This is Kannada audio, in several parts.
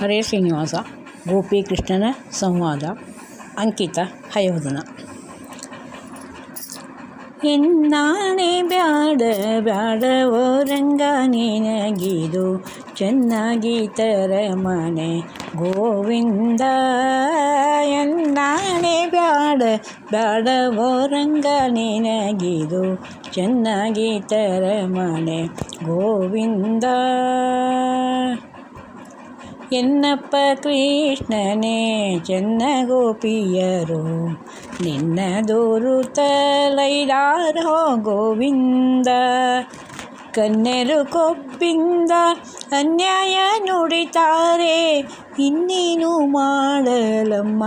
ಹರೇ ಶ್ರೀನಿವಾಸ ಗೋಪಿಕೃಷ್ಣನ ಸಂವಾದ, ಅಂಕಿತ ಹಯೋಧನ. ಎನ್ನಾನೆ ಬ್ಯಾಡ ಬ್ಯಾಡವೋ ರಂಗ ನಿನಗಿದು, ಚೆನ್ನಾಗಿ ತರ ಮನೆ. ಗೋವಿಂದ ಎನ್ನಾಣೆ ಬ್ಯಾಡ ಬ್ಯಾಡವೋ ರಂಗ ನಿನಗಿದು, ಚೆನ್ನಾಗಿ ತರ ಮನೆ. ಗೋವಿಂದ. ಎನ್ನಪ್ಪ ಕೃಷ್ಣನೇ ಚೆನ್ನ ಗೋಪಿಯರು ನಿನ್ನ ದೂರುತ್ತಲೈದಾರೋ ಗೋವಿಂದ ಕನ್ಯರು ಕೊಬ್ಬಿಂದ ಅನ್ಯಾಯ ನುಡಿತಾರೆ ಇನ್ನೇನು ಮಾಡಲಮ್ಮ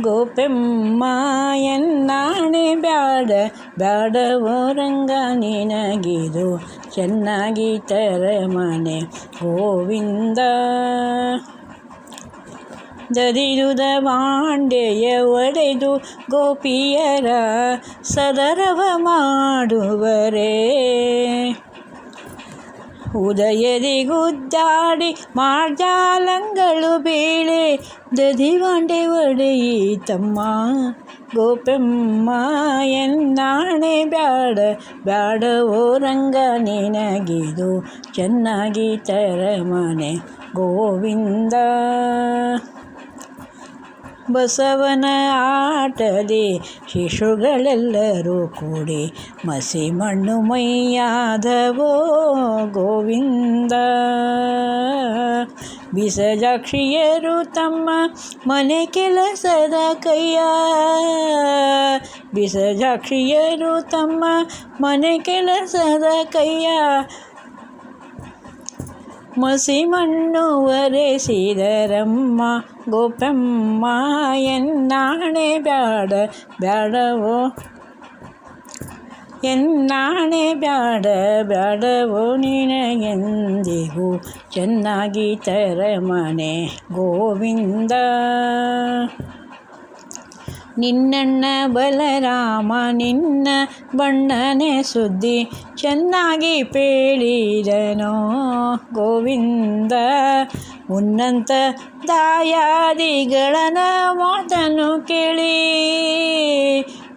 ಗೋಪೆಮ್ಮ ಎನ್ನಾಣೆ ಬ್ಯಾಡ ಬ್ಯಾಡವೋ ರಂಗ ನಿನಗಿದು, ಚೆನ್ನಾಗಿ ಮನೆ ಗೋವಿಂದ. ದದಿರುದ ಬಾಂಡೆಯ ಒಡೆದು ಗೋಪಿಯರ ಸದರವ ಮಾಡುವರೇ. ಉದಯದಿಗುದ್ದಾಡಿ ಮಾರ್ಜಾಲಂಗಳು ಮಾರ್ಜಾಲಂಗಳು ಬೀಳೆ ದದಿವಾಂಡೆ ಒಡೆಯಿತಮ್ಮ ಗೋಪೆಮ್ಮ ಎನ್ನಾಣೆ ಬ್ಯಾಡ ಬ್ಯಾಡವೋ ರಂಗ ನಿನಗಿದು ಚೆನ್ನಾಗಿ ತರ ಮನೆ ಗೋವಿಂದ ಬಸವನ ಆಟದಿ ಶಿಶುಗಳೆಲ್ಲರೂ ಕೂಡಿ ಮಸಿ ಮಣ್ಣು ಮೈಯಾದವೋ ಗೋವಿಂದ ಬಿಸಜಾಕ್ಷಿಯರು ತಮ್ಮ ಮನೆ ಕೆಲಸದ ಕೈಯ. ಬಿಸಜಾಕ್ಷಿಯರು ತಮ್ಮ ಮನೆ ಕೆಲಸದ ಕೈಯ. ಮಣ್ಣು ಒರೆಸಿದರಮ್ಮ, ಗೋಪಮ್ಮ, ಎನ್ನಾಣೆ ಬ್ಯಾಡ ಬ್ಯಾಡವೋ. ಎನ್ನಾಣೆ ಬ್ಯಾಡ ಬ್ಯಾಡವೋ ನಿನಗೆಂದಿಗೂ ಚೆನ್ನಾಗಿ ಮನೆ ಗೋವಿಂದ ನಿನ್ನಣ್ಣ ಬಲರಾಮ ನಿನ್ನ ಬಣ್ಣನೆ ಸುದ್ದಿ ಚೆನ್ನಾಗಿ ಪೇಳಿದನೋ ಗೋವಿಂದ ಉನ್ನಂತ ದಾಯಾದಿಗಳನ ಮಾತನ್ನು ಕೇಳಿ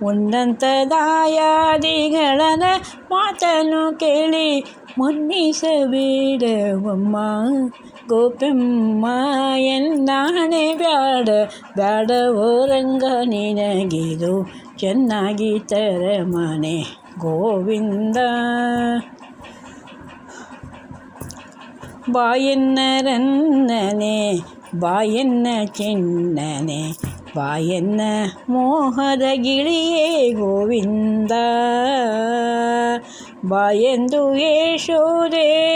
ಉನ್ನಂತ ದಾಯಾದಿಗಳನ ಮಾತನ್ನು ಕೇಳಿ ಮನ್ನಿಸಬೇಡವಮ್ಮ ಗೋಪೆಮ್ಮ ಎನ್ನಾಣೆ ಬ್ಯಾಡ ಬ್ಯಾಡವೋ ರಂಗ ನಿನಗಿದು ಚೆನ್ನಾಗಿ ತರ ಮನೆ ಗೋವಿಂದ ಬಾಯನ್ನರನ್ನನೆ ಬಾಯನ್ನ ಚಿನ್ನನೆ ಬಾಯನ್ನ ಮೋಹದ ಗಿಳಿಯೇ ಗೋವಿಂದ. ಬಾಯೆಂದು ಯಶೋದೆ.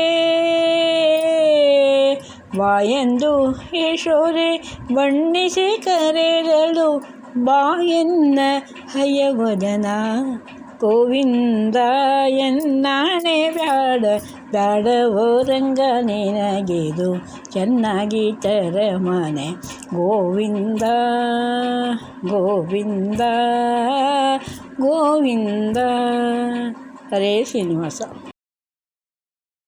ಬಾಯೆಂದು ಯಶೋದೆ ಬಣ್ಣಿಸಿ ಕರೆದಳು. ಬಾಯನ್ನ ಹಯವದನ. ಗೋವಿಂದ ಎನ್ನಾಣೆ ಬ್ಯಾಡ ಬ್ಯಾಡವೋ ರಂಗ ನಿನಗಿದು ಚೆನ್ನಾಗಿ ಮನೆ ಗೋವಿಂದ ಗೋವಿಂದ ಗೋವಿಂದ ಹರೇ ಶ್ರೀನಿವಾಸ